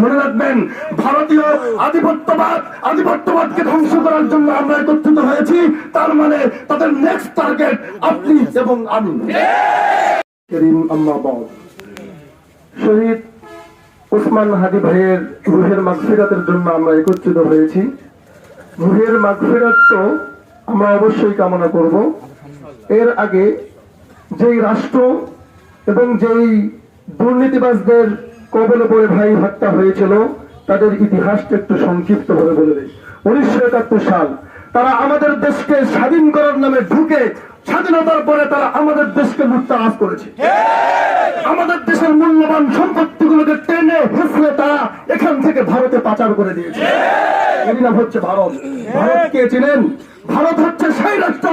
মনে রাখবেন, ভারতীয় আধিপত্যবাদ, আধিপত্যবাদকে ধ্বংস করার জন্য আমরা একত্রিত হয়েছি। তার মানে তাদের নেক্সট টার্গেট আপনি এবং আমি। শহীদ উসমান হাদি ভাইয়ের রুহের মাগফিরাতের জন্য আমরা একত্রিত হয়েছি। রুহের মাগফিরাত তো আমরা অবশ্যই কামনা করব। এর আগে যেই রাষ্ট্র এবং যেই দুর্নীতিবাজদের কবলে পড়ে ভাই হত্যা হয়েছিল, তাদের ইতিহাসটা একটু সংক্ষিপ্ত ভাবে বলে দেয় উনিশশো একাত্তর সাল, তারা আমাদের দেশকে স্বাধীন করার নামে ঢুকে স্বাধীনতার পরে তারা আমাদের দেশকে লুটতারাজ করেছে। আমাদের দেশের মূল্যবান সম্পত্তিগুলোকে টেনে হেসলে তারা এখান থেকে ভারতে পাচার করে দিয়েছে। এরই নাম হচ্ছে ভারত। ভারত কে চিনেন? ভারত হচ্ছে সেই রাষ্ট্র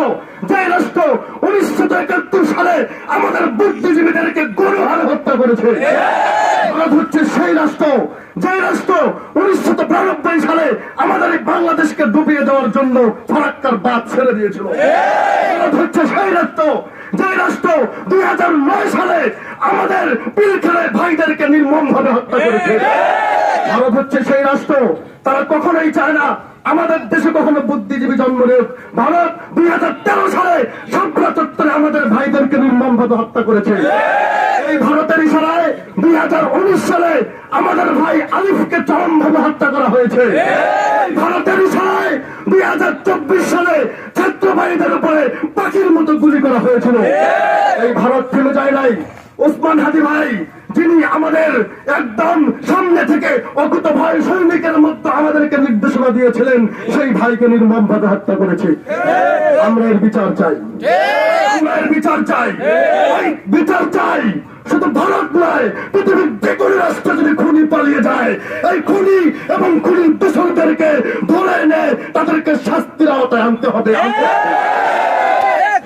যে রাষ্ট্র উনিশশো একাত্তর সালে আমাদের বুদ্ধিজীবীদেরকে গরু হারে হত্যা করেছে। ভারত হচ্ছে সেই রাষ্ট্র যে রাষ্ট্র উনিশশো বিরানব্বই সালে আমাদের এই বাংলাদেশকে ডুবিয়ে দেওয়ার জন্য ফারাক্কার বাদ ছেড়ে দিয়েছিল। ভারত হচ্ছে সেই রাষ্ট্র যে রাষ্ট্র দুই হাজার নয় সালে আমাদের পিলখানায় ভাইদেরকে নির্মম ভাবে হত্যা করেছে। ভারত হচ্ছে সেই রাষ্ট্র তারা কখনোই চায় না। আমাদের দেশে কখনো বুদ্ধিজীবী জন্ম নেক ভারত দুই হাজার তেরো সালে সাবরা চত্বরে আমাদের ভাইদেরকে নির্মম ভাবে হত্যা করেছে। এই ভারতের ইশারায় দুই হাজার উনিশ সালে আমাদের ভাই আলিফকে চরম ভাবে হত্যা করা হয়েছে। ভারতের ইশারায় দুই হাজার চব্বিশ সালে ছাত্র ভাইদের উপরে পাখির মতো গুলি করা হয়েছিল। এই ভারত থেমে যায় নাই। ওসমান হাদি ভাই যিনি আমাদের একদম সামনে থেকে অকুত ভয় সৈনিকের মতো আমাদেরকে নির্দেশনা দিয়েছিলেন, সেই ভাইকে নির্মম ভাবে হত্যা করেছে। আমরা এর বিচার চাই। বিচার চাই। বিচার চাই। শুধু ভারত নয়, পৃথিবীর যে কোনো রাষ্ট্র যদি খুনি পালিয়ে যায়, এই খুনি এবং খুনির দোষরদেরকে ধরে এনে তাদেরকে শাস্তির আওতায় আনতে হবে।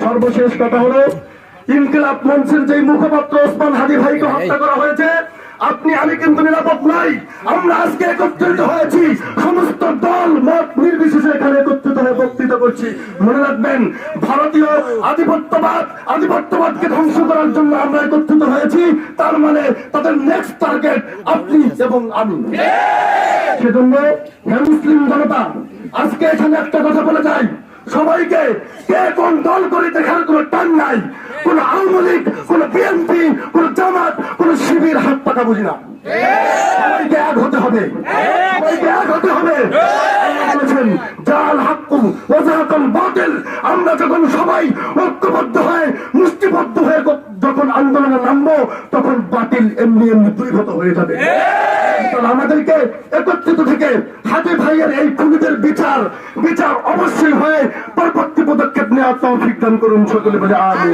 সর্বশেষ কথা হলো ইনকিলাব মঞ্চের যে মুখপাত্র ওসমান হাদি ভাইকে হত্যা করা হয়েছে আপনি আমি কিন্তু নিরাপদ নাই। আমরা আজকে একত্রিত হয়েছি। সমস্ত দল মত নির্বিশেষে এখানে একত্রিত হয়ে বক্তৃতা করছি। মনে রাখবেন ভারতীয় আধিপত্যবাদ আধিপত্যবাদকে ধ্বংস করার জন্য আমরা একত্রিত হয়েছি। তার মানে তাদের নেক্সট টার্গেট আপনি এবং আমি। সেজন্য হে মুসলিম জনতা আজকে এখানে একটা কথা বলে যাই। সবাইকে কে কোন দল করে দেখার কোন টান নাই। কোন আওয়ামী লীগ, কোন বিএনপি, কোন জামাত, কোন শিবির হাত পাকা বুঝি না। আমরা যখন সবাই ঐক্যবদ্ধ হয়ে, মুষ্টিবদ্ধ হয়ে যখন আন্দোলনে নামবো, তখন বাতিল এমনি এমনি দূরীভূত হয়ে যাবে। সুতরাং আমাদেরকে একত্রিত থেকে হাতে ভাইয়ের এই খুনিদের বিচার বিচার অবশ্যই হয়ে পরবর্তী পদক্ষেপ নেওয়ার তৌফিক দান করুন সকলে বলে আমি